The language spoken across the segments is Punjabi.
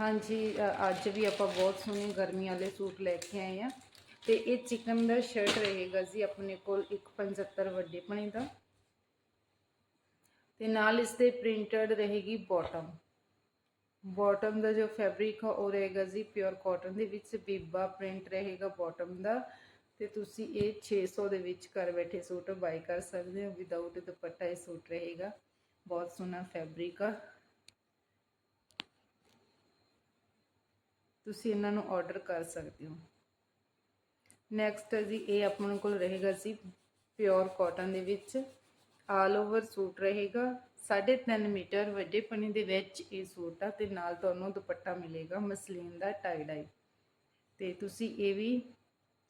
ਹਾਂਜੀ ਅੱਜ ਵੀ ਆਪਾਂ ਬਹੁਤ ਸੋਹਣੇ ਗਰਮੀ ਵਾਲੇ ਸੂਟ ਲੈ ਕੇ ਆਏ ਆ। ਤੇ ਇਹ ਚਿਕਨ ਦਾ ਸ਼ਰਟ ਰਹੇਗਾ ਜੀ ਆਪਣੇ ਕੋਲ 175 ਵੱਡੇ ਪਣੇ ਦਾ। ਤੇ ਨਾਲ ਇਸ ਤੇ ਪ੍ਰਿੰਟਡ ਰਹੇਗੀ ਬਾਟਮ ਬਾਟਮ ਦਾ ਜੋ ਫੈਬਰਿਕ ਆ, ਉਹ ਰਹੇਗਾ ਜੀ ਪਿਓਰ ਕਾਟਨ ਦੇ ਵਿੱਚ। ਬੀਬਾ ਪ੍ਰਿੰਟ ਰਹੇਗਾ ਬਾਟਮ ਦਾ। ਤੇ ਤੁਸੀਂ ਇਹ 600 ਦੇ ਵਿੱਚ ਘਰ ਬੈਠੇ ਸੂਟ ਬਾਈ ਕਰ ਸਕਦੇ ਹੋ। ਵਿਦਆਊਟ ਦੁਪੱਟਾ ਇਹ ਸੂਟ ਰਹੇਗਾ। ਬਹੁਤ ਸੋਹਣਾ ਫੈਬਰਿਕ ਆ। ਤੁਸੀਂ ਇਹਨਾਂ ਨੂੰ ਆਰਡਰ ਕਰ ਸਕਦੇ ਹੋ। ਨੈਕਸਟ ਜੀ, ਇਹ ਆਪਣੇ ਕੋਲ ਰਹੇਗਾ ਜੀ ਪਿਓਰ ਕਾਟਨ ਦੇ ਵਿੱਚ। ਆਲ ਓਵਰ ਸੂਟ ਰਹੇਗਾ। 3.5 ਮੀਟਰ ਵੱਡੇ ਪਣੀ ਦੇ ਵਿੱਚ ਇਹ ਸੂਟ ਆ ਤੇ ਨਾਲ ਤੁਹਾਨੂੰ ਦੁਪੱਟਾ ਮਿਲੇਗਾ ਮਸਲੀਨ ਦਾ ਟਾਈ ਡਾਈ ਤੇ ਤੁਸੀਂ ਇਹ ਵੀ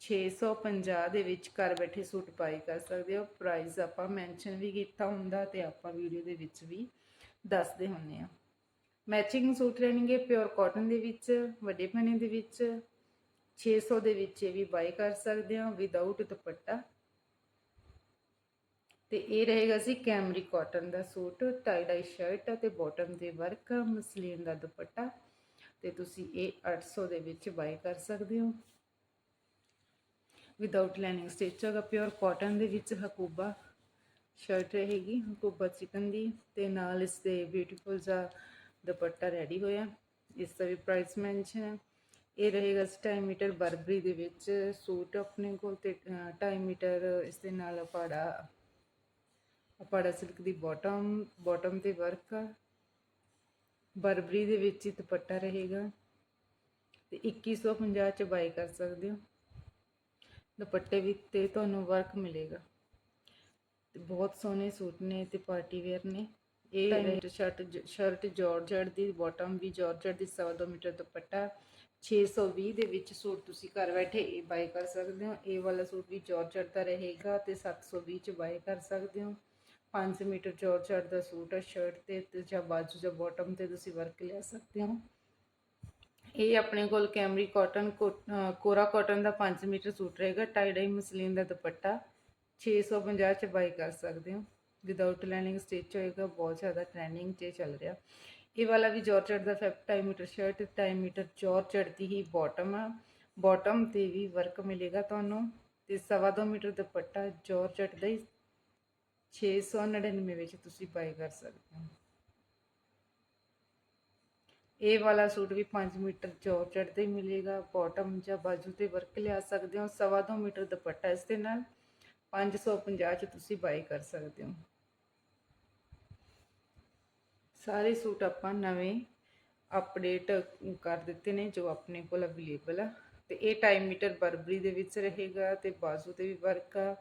650 ਦੇ ਵਿੱਚ ਘਰ ਬੈਠੇ ਸੂਟ ਬਾਈ ਕਰ ਸਕਦੇ ਹੋ। ਪ੍ਰਾਈਸ ਆਪਾਂ ਮੈਂਸ਼ਨ ਵੀ ਕੀਤਾ ਹੁੰਦਾ ਤੇ ਆਪਾਂ ਵੀਡੀਓ ਦੇ ਵਿੱਚ ਵੀ ਦੱਸਦੇ ਹੁੰਨੇ ਆ ਮੈਚਿੰਗ ਸੂਟ ਰਹਿਣਗੇ ਪਿਓਰ ਕਾਟਨ ਦੇ ਵਿੱਚ, ਵੱਡੇ ਪਣੇ ਦੇ ਵਿੱਚ 600 ਦੇ ਵਿੱਚ ਇਹ ਵੀ ਬਾਈ ਕਰ ਸਕਦੇ ਹੋ ਵਿਦਆਊਟ ਦੁਪੱਟਾ। ਤੇ ਇਹ ਰਹੇਗਾ ਸੀ ਕੈਮਰੀ ਕਾਟਨ ਦਾ ਸੂਟ ਟਾਈ ਡਾਈ ਸ਼ਰਟ ਤੇ ਬਾਟਮ ਦੇ ਵਰਕ ਮਸਲੀਨ ਦਾ ਦੁਪੱਟਾ। ਤੇ ਤੁਸੀਂ ਇਹ 800 ਦੇ ਵਿੱਚ ਬਾਈ ਕਰ ਸਕਦੇ ਹੋ। ਵਿਦਆਊਟ ਲਾਈਨਿੰਗ ਸਟਿਚ ਹੋਗਾ ਪਿਓਰ ਕਾਟਨ ਦੇ ਵਿੱਚ ਹਕੂਬਾ ਸ਼ਰਟ ਰਹੇਗੀ, ਹਕੂਬਾ ਚਿਕਨ ਦੀ। ਤੇ ਨਾਲ ਇਸ ਦੇ ਬਿਊਟੀਫੁਲ ਜਿਹਾ ਦੁਪੱਟਾ ਰੈਡੀ ਹੋਇਆ। ਇਸ ਦਾ ਵੀ ਪ੍ਰਾਈਸ ਮੈਂਸ਼ਨ ਹੈ। ਇਹ ਰਹੇਗਾ 2.5 ਮੀਟਰ ਬਰਬਰੀ ਦੇ ਵਿੱਚ। ਸੂਟ ਆਪਣੇ ਕੋਲ ਤੇ 2.5 ਮੀਟਰ ਇਸ ਦੇ ਨਾਲ ਪਾੜਾ ਪਾੜਾ ਸਿਲਕ ਦੀ ਬਾਟਮ ਬਾਟਮ ਤੇ ਵਰਕ ਬਰਬਰੀ ਦੇ ਵਿੱਚ ਹੀ ਦੁਪੱਟਾ ਰਹੇਗਾ। ਤੇ 2150 ਚ ਬਾਈ ਕਰ ਸਕਦੇ ਹੋ। ਦੁਪੱਟੇ ਵੀ ਤੇ ਤੁਹਾਨੂੰ ਵਰਕ ਮਿਲੇਗਾ। ਤੇ ਬਹੁਤ ਸੋਹਣੇ ਸੂਟ ਨੇ ਤੇ ਪਾਰਟੀ ਵੇਅਰ ਨੇ। ਇਹ ਰੇਟ ਸ਼ਰਟ ਸ਼ਰਟ ਜਾਰਜਟ ਦੀ ਬਾਟਮ ਵੀ ਜਾਰਜਟ ਦੀ 2.5 ਮੀਟਰ ਦੁਪੱਟਾ 620 ਦੇ ਵਿੱਚ ਸੂਟ ਤੁਸੀਂ ਘਰ ਬੈਠੇ ਇਹ ਬਾਈ ਕਰ ਸਕਦੇ ਹੋ। ਇਹ ਵਾਲਾ ਸੂਟ ਵੀ ਜਾਰਜਟ ਦਾ ਰਹੇਗਾ ਤੇ 720 ਚ ਬਾਈ ਕਰ ਸਕਦੇ ਹੋ। 5 ਮੀਟਰ ਜਾਰਜਟ ਦਾ ਸੂਟ ਹੈ ਸ਼ਰਟ ਤੇ ਤੇ ਜਾਂ ਬਾਜੂ ਜਾਂ ਬਾਟਮ ਤੇ ਤੁਸੀਂ ਵਰਕ ਲੈ ਸਕਦੇ ਹੋ। ਇਹ ਆਪਣੇ ਕੋਲ ਕੈਮਰੀ ਕਾਟਨ ਕੋਰਾ ਕਾਟਨ ਦਾ 5 ਮੀਟਰ ਸੂਟ ਰਹੇਗਾ ਟਾਈ ਡਾਈ ਮਸਲੀਨ ਦਾ ਦੁਪੱਟਾ 650 ਚ ਬਾਈ ਕਰ ਸਕਦੇ ਹੋ। ਵਿਦਆਊਟ ਲਾਈਨਿੰਗ ਸਟਿਚ ਹੋਏਗਾ, ਬਹੁਤ ਜ਼ਿਆਦਾ ਟ੍ਰੈਂਡਿੰਗ 'ਚ ਚੱਲ ਰਿਹਾ। ਇਹ ਵਾਲਾ ਵੀ ਜਾਰਜਟ ਦਾ 5 ਮੀਟਰ ਸ਼ਰਟ 2 ਮੀਟਰ ਜਾਰਜਟ ਦੀ ਹੀ ਬਾਟਮ ਆ। ਬਾਟਮ ਤੇ ਵੀ ਵਰਕ ਮਿਲੇਗਾ ਤੁਹਾਨੂੰ। ਤੇ 2.5 ਮੀਟਰ ਦੁਪੱਟਾ ਜਾਰਜਟ ਦਾ ਹੀ 699 ਵਿੱਚ ਤੁਸੀਂ ਬਾਈ ਕਰ ਸਕਦੇ ਹੋ। ਇਹ ਵਾਲਾ ਸੂਟ ਵੀ 5 ਮੀਟਰ ਜਾਰਜਟ ਦਾ ਹੀ ਮਿਲੇਗਾ। ਬਾਟਮ ਜਾਂ ਬਾਜੂ ਤੇ ਵਰਕ ਲਿਆ ਸਕਦੇ ਹੋ। 2.5 ਮੀਟਰ ਦੁਪੱਟਾ ਇਸ ਦੇ ਨਾਲ। 550 ਚ ਤੁਸੀਂ ਬਾਈ ਕਰ ਸਕਦੇ ਹੋ। ਸਾਰੇ ਸੂਟ ਆਪਾਂ ਨਵੇਂ ਅਪਡੇਟ ਕਰ ਦਿੱਤੇ ਨੇ ਜੋ ਆਪਣੇ ਕੋਲ ਅਵੇਲੇਬਲ ਆ। ਤੇ ਇਹ 2.5 ਮੀਟਰ ਬਰਬਰੀ ਦੇ ਵਿੱਚ ਰਹੇਗਾ ਤੇ ਬਾਜ਼ੂ ਤੇ ਵੀ ਵਰਕ ਆ।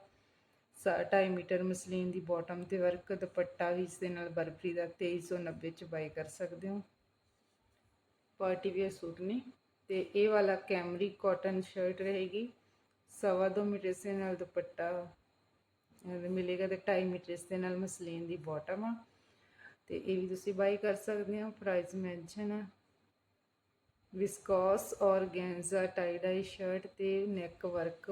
2.5 ਮੀਟਰ ਮਸਲੀਨ ਦੀ ਬਾਟਮ ਤੇ ਵਰਕ ਦੁਪੱਟਾ ਵੀ ਇਸ ਦੇ ਨਾਲ ਬਰਬਰੀ ਦਾ 2390 ਚ ਬਾਈ ਕਰ ਸਕਦੇ ਹੋ। ਪਾਰਟੀ ਵੇਅਰ ਸੂਟ ਨੇ। ਤੇ ਇਹ ਵਾਲਾ ਕੈਮਰੀ ਕਾਟਨ ਸ਼ਰਟ ਰਹੇਗੀ। 2.5 ਮੀਟਰ ਇਸ ਦੇ ਨਾਲ ਦੁਪੱਟਾ ਮਿਲੇਗਾ ਤੇ 2.5 ਮੀਟਰ ਇਸ ਦੇ ਨਾਲ ਮਸਲੀਨ ਦੀ ਬਾਟਮ ਆ। ਤੇ ਇਹ ਵੀ ਤੁਸੀਂ ਬਾਈ ਕਰ ਸਕਦੇ ਹੋ। ਪ੍ਰਾਈਸ ਮੈਂਸ਼ਨ ਹੈ viscose organza tie dye shirt ਤੇ ਨੈਕ ਵਰਕ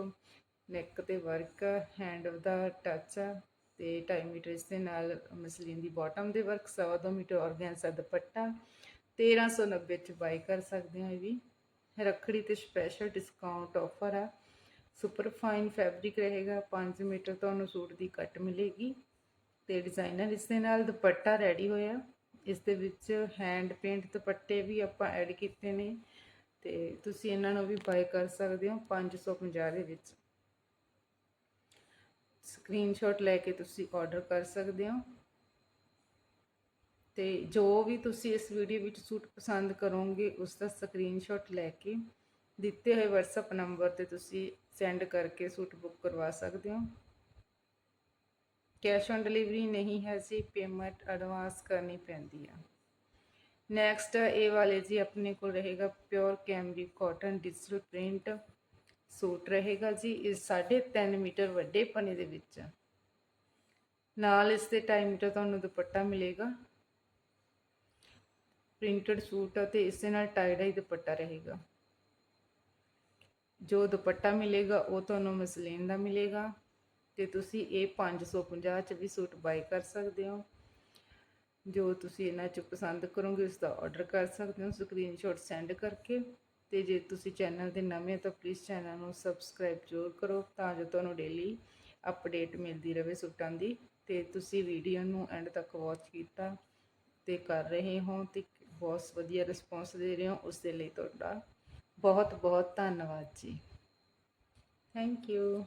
ਨੈਕ ਤੇ ਵਰਕ ਹੈਂਡ ਦਾ ਟੱਚ ਆ ਤੇ 2.5 ਮੀਟਰ ਇਸ ਦੇ ਨਾਲ ਮਸਲੀਨ ਦੀ ਬਾਟਮ ਦੇ ਵਰਕ 2.5 ਮੀਟਰ ਔਰਗੈਂਜ਼ਾ ਦੁਪੱਟਾ 1390 ਚ ਬਾਈ ਕਰ ਸਕਦੇ ਹੋ ਇਹ ਵੀ। ਰੱਖੜੀ ਤੇ ਸਪੈਸ਼ਲ ਡਿਸਕਾਊਂਟ ਆਫਰ ਆ। ਸੁਪਰ ਫਾਈਨ ਫੈਬਰਿਕ ਰਹੇਗਾ। 5 ਮੀਟਰ ਤੁਹਾਨੂੰ ਸੂਟ ਦੀ ਕੱਟ ਮਿਲੇਗੀ। ਤੇ ਡਿਜ਼ਾਈਨਰ ਇਸ ਦੇ ਨਾਲ ਦੁਪੱਟਾ ਰੈਡੀ ਹੋਇਆ। ਇਸ ਦੇ ਵਿੱਚ ਹੈਂਡ ਪੇਂਟ ਦੁਪੱਟੇ ਵੀ ਆਪਾਂ ਐਡ ਕੀਤੇ ਨੇ ਤੇ ਤੁਸੀਂ ਇਹਨਾਂ ਨੂੰ ਵੀ ਬਾਈ ਕਰ ਸਕਦੇ ਹੋ 550 ਦੇ ਵਿੱਚ। ਸਕਰੀਨਸ਼ਾਟ ਲੈ ਕੇ ਤੁਸੀਂ ਆਰਡਰ ਕਰ ਸਕਦੇ ਹੋ। ਤੇ ਜੋ ਵੀ ਤੁਸੀਂ ਇਸ ਵੀਡੀਓ ਵਿੱਚ ਸੂਟ ਪਸੰਦ ਕਰੋਗੇ, ਉਸ ਦਾ ਸਕਰੀਨਸ਼ਾਟ ਲੈ ਕੇ ਦਿੱਤੇ ਹੋਏ WhatsApp ਨੰਬਰ ਤੇ ਤੁਸੀਂ ਸੈਂਡ ਕਰਕੇ ਸੂਟ ਬੁੱਕ ਕਰਵਾ ਸਕਦੇ ਹੋ। ਕੈਸ਼ ਔਨ ਡਿਲੀਵਰੀ ਨਹੀਂ ਹੈ ਜੀ, ਪੇਮੈਂਟ ਐਡਵਾਂਸ ਕਰਨੀ ਪੈਂਦੀ ਆ। ਨੈਕਸਟ ਇਹ ਵਾਲੇ ਜੀ ਆਪਣੇ ਕੋਲ ਰਹੇਗਾ pure cambric cotton digital print suit ਰਹੇਗਾ ਜੀ, ਇਹ 3.5 ਮੀਟਰ ਵੱਡੇ ਪਨੇ ਦੇ ਵਿੱਚ ਨਾਲ ਇਸ ਦੇ 2.5 ਮੀਟਰ ਤੁਹਾਨੂੰ ਦੁਪੱਟਾ ਮਿਲੇਗਾ। ਪ੍ਰਿੰਟਡ ਸੂਟ ਅਤੇ ਇਸ ਦੇ ਨਾਲ ਟਾਈ ਡਾਈ ਦੁਪੱਟਾ ਰਹੇਗਾ। ਜੋ ਦੁਪੱਟਾ ਮਿਲੇਗਾ, ਉਹ ਤੁਹਾਨੂੰ ਮਸਲੀਨ ਦਾ ਮਿਲੇਗਾ। ਤੇ ਤੁਸੀਂ ਇਹ 550 ਚ ਵੀ ਸੂਟ ਬਾਈ ਕਰ ਸਕਦੇ ਹੋ। ਜੋ ਤੁਸੀਂ ਇਹਨਾਂ 'ਚ ਪਸੰਦ ਕਰੋਗੇ, ਉਸ ਦਾ ਆਰਡਰ ਕਰ ਸਕਦੇ ਹੋ ਸਕਰੀਨਸ਼ਾਟ ਸੈਂਡ ਕਰਕੇ। ਤੇ ਜੇ ਤੁਸੀਂ ਚੈਨਲ ਦੇ ਨਵੇਂ ਹੋ, ਤਾਂ ਪਲੀਜ਼ ਚੈਨਲ ਨੂੰ ਸਬਸਕ੍ਰਾਈਬ ਜ਼ਰੂਰ ਕਰੋ, ਤਾਂ ਜੋ ਤੁਹਾਨੂੰ ਡੇਲੀ ਅਪਡੇਟ ਮਿਲਦੀ ਰਹੇ ਸੂਟਾਂ ਦੀ। ਤੇ ਤੁਸੀਂ ਵੀਡੀਓ ਨੂੰ ਐਂਡ ਤੱਕ ਵਾਚ ਕੀਤਾ ਤੇ ਕਰ ਰਹੇ ਹੋ ਤੇ ਬਹੁਤ ਵਧੀਆ ਰਿਸਪੌਂਸ ਦੇ ਰਹੇ ਹੋ, ਉਸ ਦੇ ਲਈ ਤੁਹਾਡਾ ਬਹੁਤ ਬਹੁਤ ਧੰਨਵਾਦ ਜੀ। Thank you